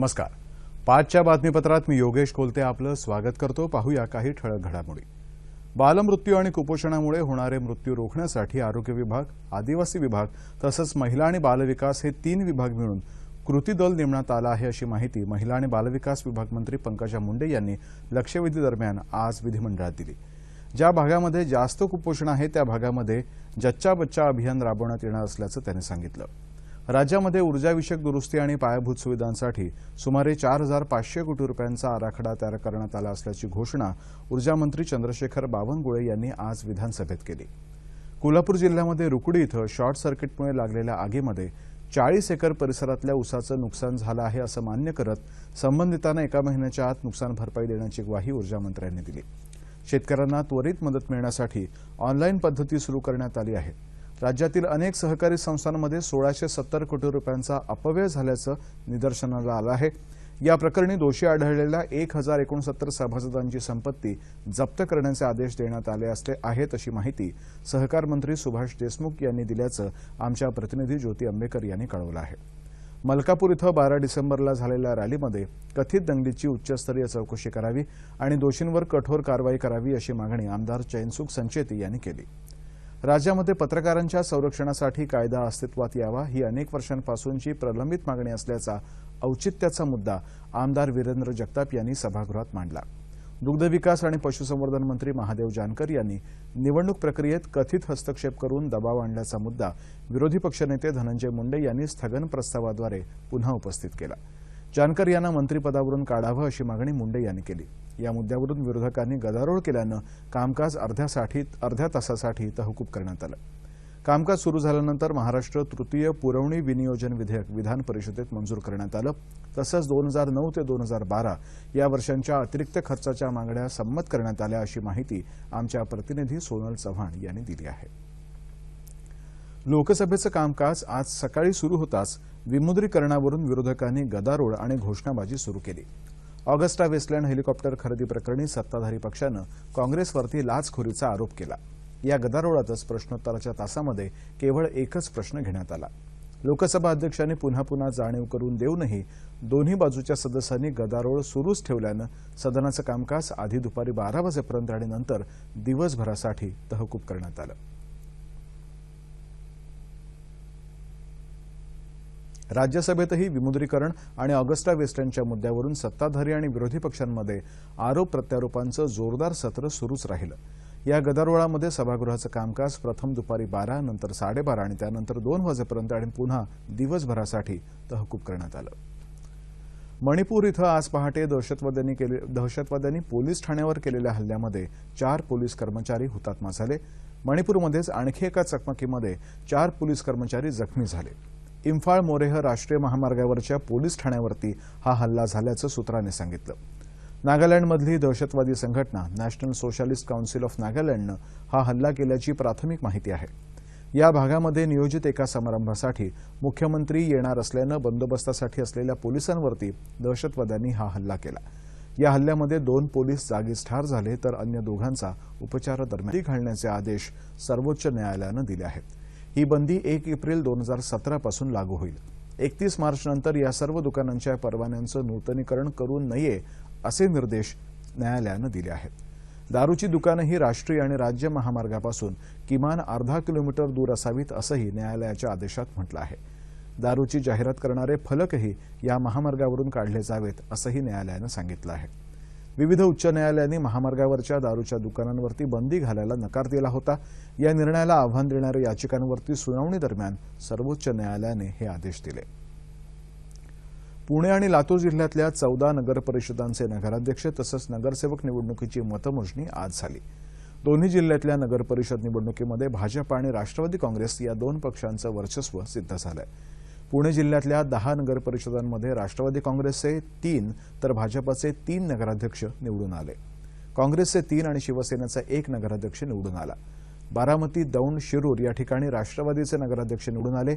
नमस्कार. पाचच्या बातमीपत्रात मी योगेश कोलते आपलं स्वागत करतो. पाहूया काही ठळक घडामोडी. बालमृत्यू आणि कुपोषणामुळे होणारे मृत्यू रोखण्यासाठी आरोग्य विभाग आदिवासी विभाग तसंच महिला आणि बालविकास हे तीन विभाग मिळून कृती दल नेमण्यात आलं आहे अशी माहिती महिला आणि बालविकास विभाग मंत्री पंकजा मुंडे यांनी लक्षवेधी दरम्यान आज विधिमंडळात दिली. ज्या भागामध्ये जास्त कुपोषण आहे त्या भागामध्ये जच्चा बच्चा अभियान राबवण्यात येणार असल्याचं त्यांनी सांगितलं. राज्यामध्ये ऊर्जाविषयक दुरुस्ती आणि पायाभूत सुविधांसाठी सुमारे चार हजार पाचशे कोटी रुपयांचा आराखडा तयार करण्यात आला असल्याची घोषणा ऊर्जामंत्री चंद्रशेखर बावनकुळे यांनी आज विधानसभेत केली. कोल्हापूर जिल्ह्यामध्ये रुकडी इथं शॉर्ट सर्किटमुळे लागलेल्या आगीमध्ये चाळीस एकर परिसरातल्या ऊसाचं नुकसान झालं आहे असं मान्य करत संबंधितांना एका महिन्याच्या आत नुकसान भरपाई देण्याची ग्वाही ऊर्जामंत्र्यांनी दिली. शेतकऱ्यांना त्वरित मदत मिळण्यासाठी ऑनलाईन पद्धती सुरू करण्यात आली आहे. राज्यातील अनेक सहकारी संस्थांमध्ये सोळाशे सत्तर कोटी रुपयांचा अपव्यय झाल्याचं निदर्शनाला आलं आहे. या प्रकरणी दोषी आढळलेल्या एक हजार एकोणसत्तर सभासदांची संपत्ती जप्त करण्याचे आदेश देण्यात आले असले आहेत अशी माहिती सहकार मंत्री सुभाष देशमुख यांनी दिल्याचं आमच्या प्रतिनिधी ज्योती आंबेकर यांनी कळवलं आहे. मलकापूर इथं बारा डिसेंबरला झालेल्या रॅलीमध्ये कथित दंगलीची उच्चस्तरीय चौकशी करावी आणि दोषींवर कठोर कारवाई करावी अशी मागणी आमदार चैनसुख संचेती यांनी केली. राज्यामध्ये पत्रकारांच्या संरक्षणासाठी कायदा अस्तित्वात यावा ही अनेक वर्षांपासूनची प्रलंबित मागणी असल्याचा औचित्याचा मुद्दा आमदार वीरेंद्र जगताप यांनी सभागृहात मांडला. दुग्धविकास आणि पशुसंवर्धन मंत्री महादेव जानकर यांनी निवडणूक प्रक्रियेत कथित हस्तक्षेप करून दबाव आणल्याचा मुद्दा विरोधी पक्षनेते धनंजय मुंडे यांनी स्थगन प्रस्तावाद्वारे पुन्हा उपस्थित केला. जानकर यांना मंत्रिपदावरून काढावं अशी मागणी मुंडे यांनी केली. या मुद्द्यावरून विरोधकांनी गदारोळ केल्यानं कामकाज अर्ध्यासाठी अर्ध्या तासासाठी तहकूब करण्यात आलं. कामकाज सुरू झाल्यानंतर महाराष्ट्र तृतीय पुरवणी विनियोजन विधेयक विधान परिषदेत मंजूर करण्यात आलं. तसंच दोन हजार नऊ ते दोन हजार बारा या वर्षांच्या अतिरिक्त खर्चाच्या मागण्या संमत करण्यात आल्या अशी माहिती आमच्या प्रतिनिधी सोनल चव्हाण यांनी दिली आहे. लोकसभेचं कामकाज आज सकाळी सुरू होताच विमुद्रीकरणावरून विरोधकांनी गदारोळ आणि घोषणाबाजी सुरू केली. ऑगस्टा वेस्टलँड हेलिकॉप्टर खरेदी प्रकरणी सत्ताधारी पक्षानं काँग्रेसवरती लाचखोरीचा आरोप केला. या गदारोळातच प्रश्नोत्तराच्या तासामध्ये केवळ एकच प्रश्न घेण्यात आला. लोकसभा अध्यक्षांनी पुन्हा पुन्हा जाणीव करून देऊनही दोन्ही बाजूच्या सदस्यांनी गदारोळ सुरूच ठेवल्यानं सदनाचं कामकाज आधी दुपारी बारा वाजेपर्यंत आणि नंतर दिवसभरासाठी तहकूब करण्यात आलं. राज्यसभेतही विमुद्रीकरण आणि ऑगस्टा वेस्टलँडच्या मुद्द्यावरून सत्ताधारी आणि विरोधी पक्षांमध्ये आरोप प्रत्यारोपांचं जोरदार सत्र सुरूच राहिलं. या गदारोळामध्ये सभागृहाचं कामकाज प्रथम दुपारी बारा नंतर साडेबारा आणि त्यानंतर दोन वाजेपर्यंत आणि पुन्हा दिवसभरासाठी तहकूब करण्यात आलं. मणिपूर इथं आज पहाटे दहशतवाद्यांनी केले दहशतवाद्यांनी पोलीस ठाण्यावर केलेल्या हल्ल्यामध्ये चार पोलीस कर्मचारी हुतात्मा झाले. मणिपूरमध्येच आणखी एका चकमकीमध्ये चार पोलीस कर्मचारी जखमी झाले. इम्फाळ मोरेह राष्ट्रीय महामार्गावरच्या पोलीस ठाण्यावरती हा हल्ला झाल्याचं सूत्रांनी सांगितलं. नागालँडमधली दहशतवादी संघटना नॅशनल सोशलिस्ट काउन्सिल ऑफ नागालँडनं हा हल्ला केल्याची प्राथमिक माहिती आहे. या भागामध्ये नियोजित एका समारंभासाठी मुख्यमंत्री येणार असल्यानं बंदोबस्तासाठी असलेल्या पोलिसांवरती दहशतवाद्यांनी हा हल्ला केला. या हल्ल्यामध्ये दोन पोलीस जागीच ठार झाले तर अन्य दोघांचा उपचारादरम्यान घालण्याचे आदेश सर्वोच्च न्यायालयानं दिले आहेत. ही बंदी एक एप्रिल दोन हजार सतरापासून लागू होईल. एकतीस मार्चनंतर या सर्व दुकानांच्या परवान्यांचं नूतनीकरण करू नये असे निर्देश न्यायालयानं दिले आहेत. दारूची दुकानं ही राष्ट्रीय आणि राज्य महामार्गापासून किमान अर्धा किलोमीटर दूर असावीत असंही न्यायालयाच्या आदेशात म्हटलं आहे. दारूची जाहिरात करणारे फलकही या महामार्गावरून काढले जावेत असंही न्यायालयानं सांगितलं आहे. विविध उच्च न्यायालयांनी महामार्गावरच्या दारूच्या दुकानांवरती बंदी घालायला नकार दिला होता. या निर्णयाला आव्हान देणाऱ्या याचिकांवरती सुनावणी दरम्यान सर्वोच्च न्यायालयाने हे आदेश दिले. पुणे आणि लातूर जिल्ह्यातल्या चौदा नगरपरिषदांचे नगराध्यक्ष तसंच नगरसेवक निवडणुकीची मतमोजणी आज झाली. दोन्ही जिल्ह्यातल्या नगरपरिषद निवडणुकीमध्ये भाजप आणि राष्ट्रवादी काँग्रेस या दोन पक्षांचं वर्चस्व सिद्ध झालं आहे पुणे जिल्ह्यातल्या दहा नगरपरिषदांमध्ये राष्ट्रवादी काँग्रेसचे तीन तर भाजपचे तीन नगराध्यक्ष निवडून आले. काँग्रेसचे तीन आणि शिवसेनेचा एक नगराध्यक्ष निवडून आला. बारामती दौंड शिरूर या ठिकाणी राष्ट्रवादीचे नगराध्यक्ष निवडून आले.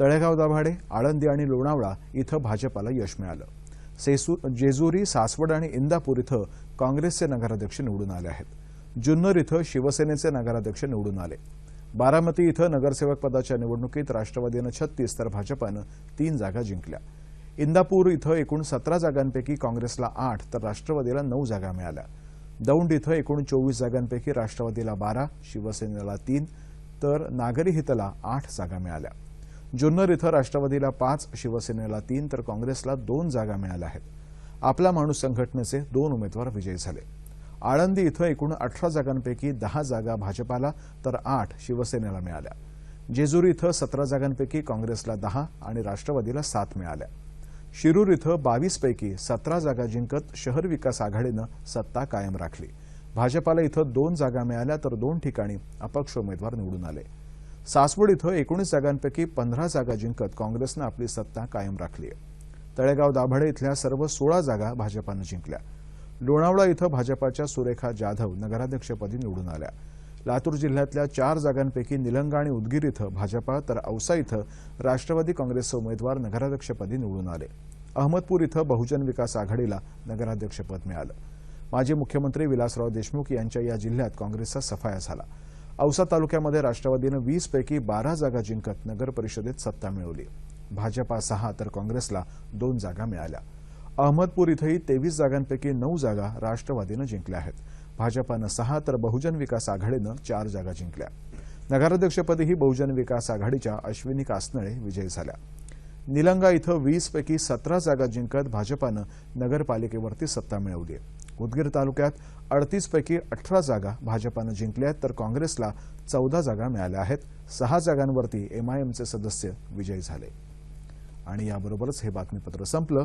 तळेगाव दाभाडे आळंदी आणि लोणावळा इथं भाजपाला यश मिळालं. सेसू जेजुरी सासवड आणि इंदापूर इथं काँग्रेसचे नगराध्यक्ष निवडून आले आहेत. जुन्नर इथं शिवसेनेचे नगराध्यक्ष निवडून आले. बारामती इथं नगरसेवक पदाच्या निवडणुकीत राष्ट्रवादीनं छत्तीस तर भाजपानं तीन जागा जिंकल्या. इंदापूर इथं एकूण सतरा जागांपैकी काँग्रेसला आठ तर राष्ट्रवादीला नऊ जागा मिळाल्या. दौंड इथं एकूण चोवीस जागांपैकी राष्ट्रवादीला बारा शिवसेनेला तीन तर नागरी हितला आठ जागा मिळाल्या. जुन्नर इथं राष्ट्रवादीला पाच शिवसेनेला तीन तर काँग्रेसला दोन जागा मिळाल्या आहेत. आपला माणूस संघटनेचे दोन उमेदवार विजयी झाले. आळंदी इथं एकूण अठरा जागांपैकी दहा जागा भाजपाला तर आठ शिवसेनेला मिळाल्या. जेजुरी इथं सतरा जागांपैकी काँग्रेसला दहा आणि राष्ट्रवादीला सात मिळाल्या. शिरूर इथं बावीसपैकी सतरा जागा जिंकत शहर विकास आघाडीनं सत्ता कायम राखली. भाजपाला इथं दोन जागा मिळाल्या तर दोन ठिकाणी अपक्ष उमेदवार निवडून आले. सासवड इथं एकोणीस जागांपैकी पंधरा जागा जिंकत काँग्रेसनं आपली सत्ता कायम राखली तळेगाव दाभाडे इथल्या सर्व सोळा जागा भाजपानं जिंकल्या. लोणावळा इथं भाजपाच्या सुरेखा जाधव नगराध्यक्षपदी निवडून आल्या. लातूर जिल्ह्यातल्या चार जागांपैकी निलंगा आणि उदगीर इथं भाजपा तर औसा इथं राष्ट्रवादी काँग्रेसचे उमेदवार नगराध्यक्षपदी निवडून आले. अहमदपूर इथं बहुजन विकास आघाडीला नगराध्यक्षपद मिळालं. माजी मुख्यमंत्री विलासराव देशमुख यांच्या या जिल्ह्यात काँग्रेसचा सफाया झाला. औसा तालुक्यामध्ये राष्ट्रवादीनं वीसपैकी बारा जागा जिंकत नगर परिषदेत सत्ता मिळवली. भाजपा सहा तर काँग्रेसला दोन जागा मिळाल्या. अहमदपूर इथंही तेवीस जागांपैकी नऊ जागा राष्ट्रवादीनं जिंकल्या आहेत. भाजपानं सहा तर बहुजन विकास आघाडीनं चार जागा जिंकल्या. नगराध्यक्षपदीही बहुजन विकास आघाडीच्या अश्विनी कासनळे विजयी झाल्या. निलंगा इथं वीसपैकी सतरा जागा जिंकत भाजपानं नगरपालिकेवरती सत्ता मिळवली आहे उदगीर तालुक्यात अडतीसपैकी अठरा जागा भाजपानं जिंकल्या आहेत तर काँग्रेसला चौदा जागा मिळाल्या आहेत. सहा जागांवरती एमआयएमचे सदस्य विजयी झाले. आणि याबरोबरच हे बातमीपत्र संपलं.